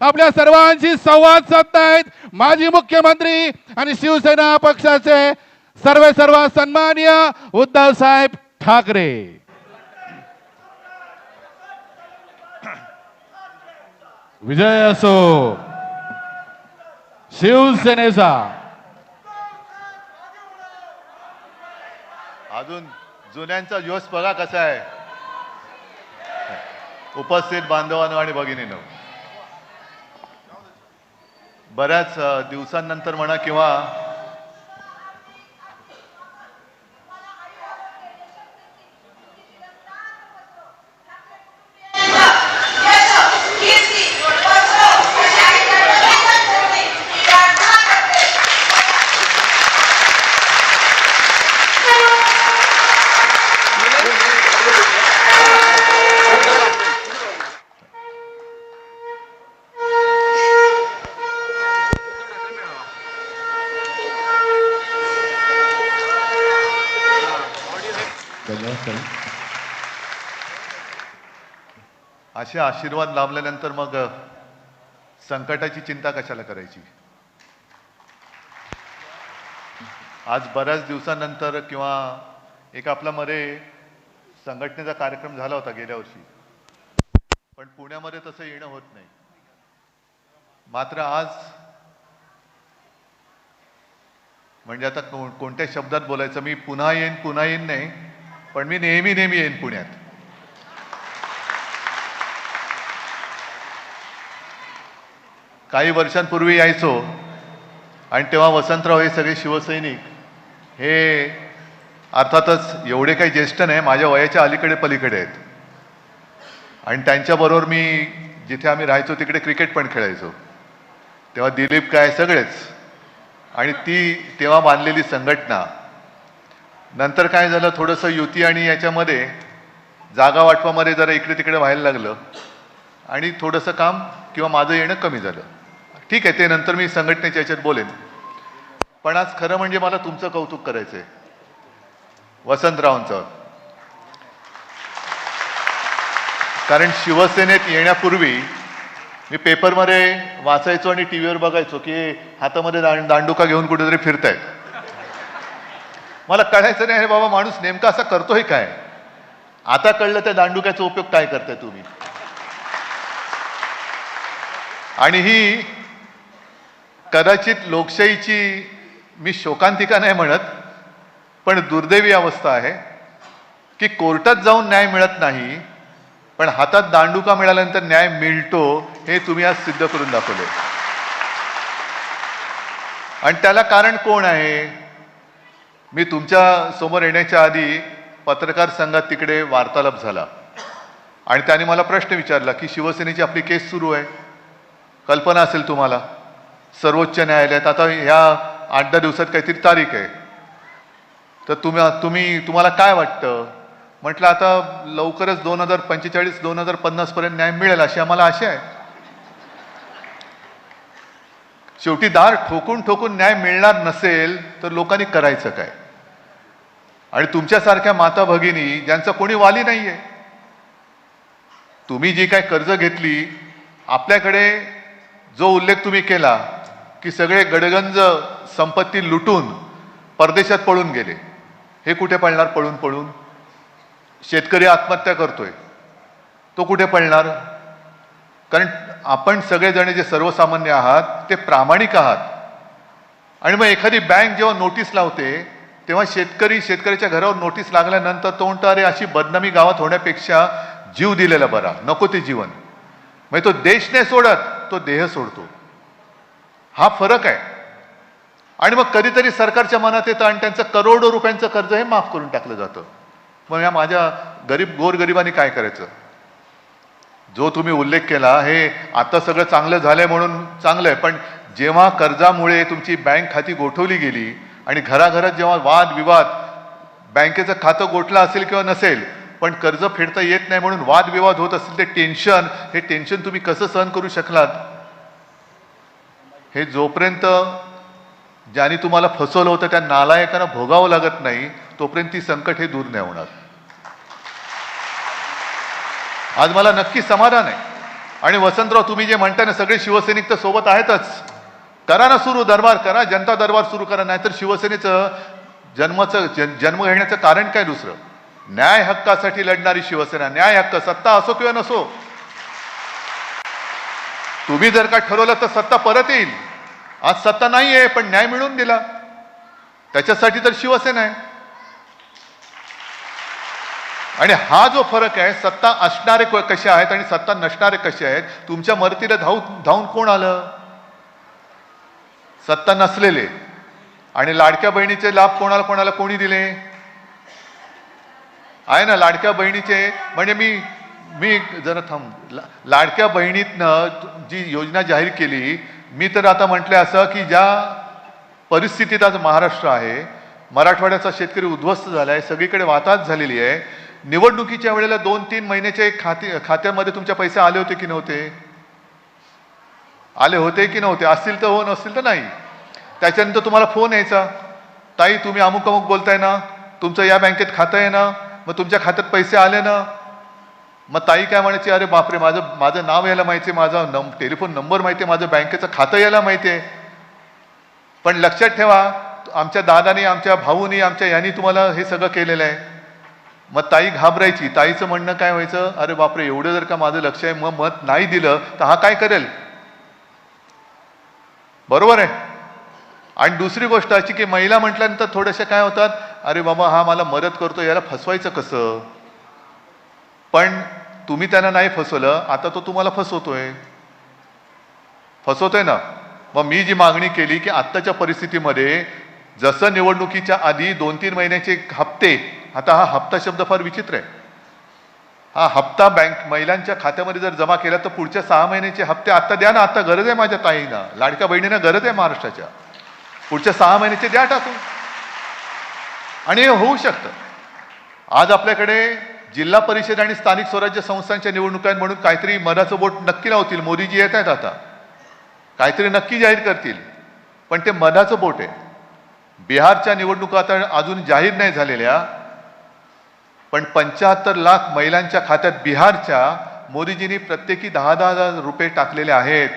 आपल्या सर्वांशी संवाद साधतायत माजी मुख्यमंत्री आणि शिवसेना पक्षाचे सर्व सर्व सन्मान्य उद्धव साहेब ठाकरे. विजय असो शिवसेनेचा. अजून जुन्यांचा जोश बघा कसा आहे. उपस्थित बांधवांनो आणि भगिनीनो. बऱ्याच दिवसांनंतर म्हणा किंवा असे आशीर्वाद लाभल्यानंतर मग संकटाची चिंता कशाला करायची? आज बऱ्याच दिवसानंतर किंवा एक आपल्यामध्ये मध्ये संघटनेचा कार्यक्रम झाला होता गेल्या वर्षी. पण पुण्यामध्ये तसं येणं होत नाही. मात्र आज म्हणजे आता कोणत्या शब्दात बोलायचं? मी पुन्हा येईन पुन्हा येईन नाही. पण मी नेहमी नेहमी येईन पुण्यात. काही वर्षांपूर्वी यायचो आणि तेव्हा वसंतराव हे सगळे शिवसैनिक हे अर्थातच एवढे काही ज्येष्ठ नाही माझ्या वयाच्या अलीकडे पलीकडे आहेत. आणि त्यांच्याबरोबर मी जिथे आम्ही राहायचो तिकडे क्रिकेट पण खेळायचो. तेव्हा दिलीप काय सगळेच. आणि ती तेव्हा बांधलेली संघटना नंतर काय झालं थोडंसं युती आणि याच्यामध्ये जागा वाटपामध्ये जरा इकडे तिकडे व्हायला लागलं. आणि थोडंसं काम किंवा माझं येणं कमी झालं. ठीक आहे ते नंतर मी संघटनेच्या याच्यात बोलेन. पण आज खरं म्हणजे मला तुमचं कौतुक करायचं आहे वसंतरावांचं. कारण शिवसेनेत येण्यापूर्वी मी पेपरमध्ये वाचायचो आणि टी व्हीवर बघायचो की हातामध्ये दांडुका घेऊन कुठेतरी फिरतायत. मला कळायचं नाही अरे बाबा माणूस नेमका असा करतोय काय? आता कळलं त्या दांडुक्याचा उपयोग काय करताय तुम्ही. आणि ही कदाचित लोकशाहीची मी शोकांतिका नाही म्हणत पण दुर्दैवी अवस्था आहे की कोर्टात जाऊन न्याय मिळत नाही पण हातात दांडुका मिळाल्यानंतर न्याय मिळतो हे तुम्ही आज सिद्ध करून दाखवले आणि त्याला कारण कोण आहे? मी तुमच्यासमोर येण्याच्या आधी पत्रकार संघात तिकडे वार्तालाप झाला. आणि त्याने मला प्रश्न विचारला की शिवसेनेची आपली केस सुरू आहे. कल्पना असेल तुम्हाला? सर्वोच्च न्यायालयात आता ह्या आठ दहा दिवसात काहीतरी तारीख आहे. तर तुम्ही तुम्ही तुम्हाला काय वाटतं? म्हटलं आता लवकरच दोन हजार पंचेचाळीस दोन हजार पन्नासपर्यंत न्याय मिळेल अशी आम्हाला आशा आहे. शेवटी दार ठोकून ठोकून न्याय मिळणार नसेल तर लोकांनी करायचं काय? आणि तुमच्यासारख्या माता भगिनी ज्यांचा कोणी वाली नाहीये तुम्ही जी काय कर्ज घेतली आपल्याकडे जो उल्लेख तुम्ही केला की सगळे गडगंज संपत्ती लुटून परदेशात पळून गेले हे कुठे पळणार पळून पळून? शेतकरी आत्महत्या करतोय तो कुठे पळणार? कारण आपण सगळेजण जे सर्वसामान्य आहात ते प्रामाणिक आहात. आणि मग एखादी बँक जेव्हा नोटीस लावते तेव्हा शेतकरी शेतकऱ्याच्या घरावर नोटीस लागल्यानंतर तो म्हणतो अरे अशी बदनामी गावात होण्यापेक्षा जीव दिलेला बरा नको ते जीवन. म्हणजे तो देश नाही सोडत तो देह सोडतो. हा फरक आहे. आणि मग कधीतरी सरकारच्या मनात येतं आणि त्यांचं करोडो रुपयांचं कर्ज हे माफ करून टाकलं जातं. मग या माझ्या गरीब गोरगरिबांनी काय करायचं? जो तुम्ही उल्लेख केला हे आता सगळं चांगलं झालंय म्हणून चांगलं आहे पण जेव्हा कर्जामुळे तुमची बँक खाती गोठवली गेली आणि घराघरात जेव्हा वाद विवाद बँकेचं खातं गोठलं असेल किंवा नसेल पण कर्ज फेडता येत नाही म्हणून वादविवाद होत असतील ते टेन्शन हे टेन्शन तुम्ही कसं सहन करू शकलात? हे जोपर्यंत ज्यांनी तुम्हाला फसवलं होतं त्या नालायकांना भोगावं लागत नाही तोपर्यंत ती संकट हे दूर नाही होणार. आज मला नक्की समाधान आहे. आणि वसंतराव तुम्ही जे म्हणताय ना सगळे शिवसैनिक तर सोबत आहेतच. करा ना सुरू दरबार करा. जनता दरबार सुरू करा नाहीतर शिवसेनेचं जन्माचं जन- जन्म घेण्याचं कारण काय दुसरं? न्याय हक्कासाठी लढणारी शिवसेना न्याय हक्क सत्ता असो किंवा नसो. तुम्ही जर का ठरवलं तर सत्ता परत येईल. आज सत्ता नाही आहे पण न्याय मिळून दिला. त्याच्यासाठी तर शिवसेना आहे. आणि हा जो फरक आहे सत्ता असणारे क- कसे आहेत आणि सत्ता नसणारे कसे आहेत तुमच्या मदतीला धावून धावून कोण आलं? सत्ता नसलेले. आणि लाडक्या बहिणीचे लाभ कोणाला कोणाला कोणी दिले? आहे ना लाडक्या बहिणीचे म्हणजे मी मी जरा थांब. लाडक्या बहिणीतनं जी योजना जाहीर केली मी तर आता म्हटलं असं की ज्या परिस्थितीत आज महाराष्ट्र आहे मराठवाड्याचा शेतकरी उद्ध्वस्त झाला आहे सगळीकडे वाताहत झालेली आहे निवडणुकीच्या वेळेला दोन तीन महिन्याचे खाते खात्यामध्ये तुमच्या पैसे आले होते की नव्हते? आले होते की नव्हते? असतील तर हो नसतील तर नाही. त्याच्यानंतर तुम्हाला फोन यायचा ताई तुम्ही अमुक अमुक बोलताय ना तुमचं या बँकेत खातं आहे ना मग तुमच्या खात्यात पैसे आले ना. मग ताई काय म्हणायची अरे बापरे माझं माझं नाव यायला माहिती आहे माझा नम टेलिफोन नंबर माहिती आहे माझं बँकेचं खातं यायला माहिती आहे. पण लक्षात ठेवा आमच्या दादानी आमच्या भाऊनी आमच्या यांनी तुम्हाला हे सगळं केलेलं आहे. मग ताई घाबरायची. ताईचं म्हणणं काय व्हायचं? अरे बापरे एवढं जर का माझं लक्ष आहे मग मत नाही दिलं तर हा काय करेल? बरोबर आहे. आणि दुसरी गोष्ट अशी की महिला म्हटल्यानंतर थोड्याशा काय होतात? अरे बाबा हा मला मदत करतो याला फसवायचं कसं? पण तुम्ही त्यांना नाही फसवलं आता तो तुम्हाला फसवतोय. फसवतोय ना? मग मी जी मागणी केली की आत्ताच्या परिस्थितीमध्ये जसं निवडणुकीच्या आधी दोन तीन महिन्याचे हप्ते आता हा हप्ता शब्द फार विचित्र आहे. हा हप्ता बँक महिलांच्या खात्यामध्ये जर जमा केला तर पुढच्या सहा महिन्याचे हप्ते आता द्या ना आता गरज आहे माझ्या ताईंना. लाडक्या बहिणींना गरज आहे महाराष्ट्राच्या. पुढच्या सहा महिन्याचे द्या टाकून. आणि हे होऊ शकतं. आज आपल्याकडे जिल्हा परिषद आणि स्थानिक स्वराज्य संस्थांच्या निवडणुकांत म्हणून काहीतरी मनाचं बोट नक्की लावतील. मोदीजी येत आहेत आता. काहीतरी नक्की जाहीर करतील. पण ते मनाचं बोट आहे. बिहारच्या निवडणुका आता अजून जाहीर नाही झालेल्या. पण पंच्याहत्तर लाख महिलांच्या खात्यात बिहारच्या मोदीजींनी प्रत्येकी दहा दहा हजार रुपये टाकलेले आहेत.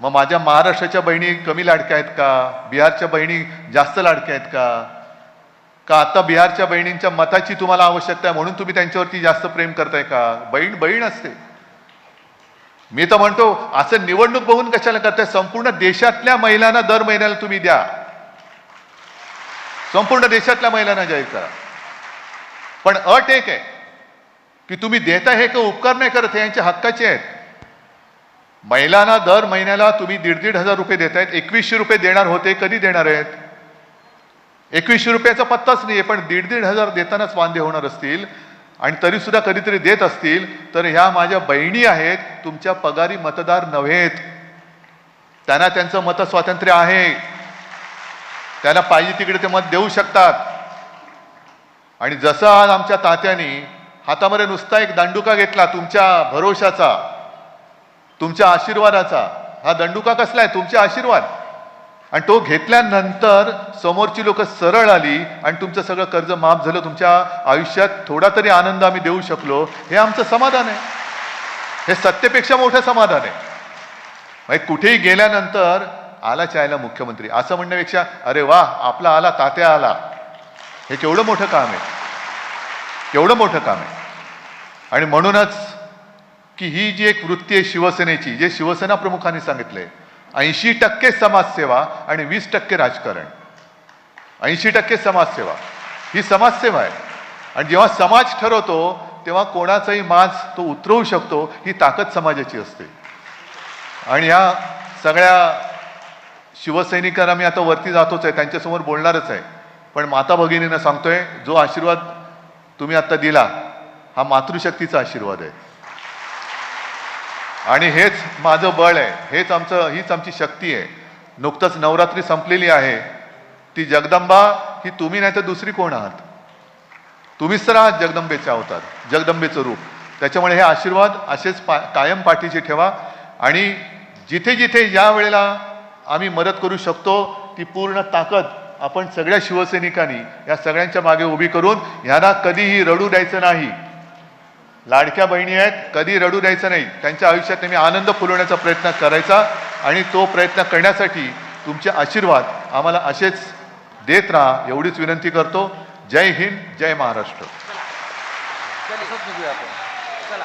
मग माझ्या महाराष्ट्राच्या बहिणी कमी लाडक्या आहेत का? बिहारच्या बहिणी जास्त लाडक्या आहेत का? का आता बिहारच्या बहिणींच्या मताची तुम्हाला आवश्यकता आहे म्हणून तुम्ही त्यांच्यावरती जास्त प्रेम करताय का? बहीण बहीण असते. मी तर म्हणतो असं निवडणूक बघून कशाला करताय? संपूर्ण देशातल्या महिलांना दर महिन्याला तुम्ही द्या. संपूर्ण देशातल्या महिलांना जाहीर करा पण अट एक आहे की तुम्ही देता हे का उपकार नाही करत हे यांच्या हक्काचे आहेत. महिलांना दर महिन्याला तुम्ही दीड दीड हजार रुपये देत आहेत एकवीसशे रुपये देणार होते कधी देणार आहेत? एकवीसशे रुपयाचा पत्ताच नाही आहे पण दीड दीड हजार देतानाच वांदे होणार असतील आणि तरीसुद्धा कधीतरी देत असतील तर ह्या माझ्या बहिणी आहेत तुमच्या पगारी मतदार नव्हेत. त्यांना त्यांचं मतस्वातंत्र्य आहे. त्यांना पाहिजे तिकडे ते मत देऊ शकतात. आणि जसं आज आमच्या तात्यानी हातामध्ये नुसता एक दांडुका घेतला तुमच्या भरोशाचा तुमच्या आशीर्वादाचा हा दंडुका कसला आहे? तुमचे आशीर्वाद. आणि तो घेतल्यानंतर समोरची लोक सरळ आली आणि तुमचं सगळं कर्ज माफ झालं तुमच्या आयुष्यात थोडा तरी आनंद आम्ही देऊ शकलो हे आमचं समाधान आहे. हे सत्तेपेक्षा मोठं समाधान आहे. म्हणजे कुठेही गेल्यानंतर आला चायला मुख्यमंत्री. असं म्हणण्यापेक्षा अरे वा आपला आला तात्या आला. हे केवढं मोठं काम आहे. केवढं मोठं काम आहे. आणि म्हणूनच की ही जी एक वृत्ती आहे शिवसेनेची जे शिवसेना प्रमुखांनी सांगितलंय ऐंशी टक्के समाजसेवा आणि वीस टक्के राजकारण. ऐंशी टक्के समाजसेवा. ही समाजसेवा आहे. आणि जेव्हा समाज ठरवतो तेव्हा कोणाचाही माज तो उतरवू शकतो ही ताकद समाजाची असते. आणि ह्या सगळ्या शिवसैनिकांना मी आता वरती जातोच आहे त्यांच्यासमोर बोलणारच आहे. पण माता भगिनीनं सांगतोय जो आशीर्वाद तुम्ही आता दिला हा मातृशक्तीचा आशीर्वाद आहे. आणि हेच माझं बळ आहे हेच आमचं हीच आमची शक्ती आहे. नुकतंच नवरात्री संपलेली आहे. ती जगदंबा ही तुम्ही नाही तर दुसरी कोण आहात? तुम्हीच तर आहात जगदंबेचे अवतार जगदंबेचं रूप. त्याच्यामुळे हे आशीर्वाद असेच पा कायम पाठीशी ठेवा. आणि जिथे जिथे ज्या वेळेला आम्ही मदत करू शकतो ती पूर्ण ताकद आपण सगळ्या शिवसैनिकांनी या सगळ्यांच्या मागे उभी करून ह्यांना कधीही रडू द्यायचं नाही. लाडक्या बहिणी आहेत कधी रडू द्यायचं नाही. त्यांच्या आयुष्यात तुम्ही आनंद फुलवण्याचा प्रयत्न करायचा आणि तो प्रयत्न करण्यासाठी तुमचे आशीर्वाद आम्हाला असेच देत राहा एवढीच विनंती करतो. जय हिंद जय महाराष्ट्र. चला चला.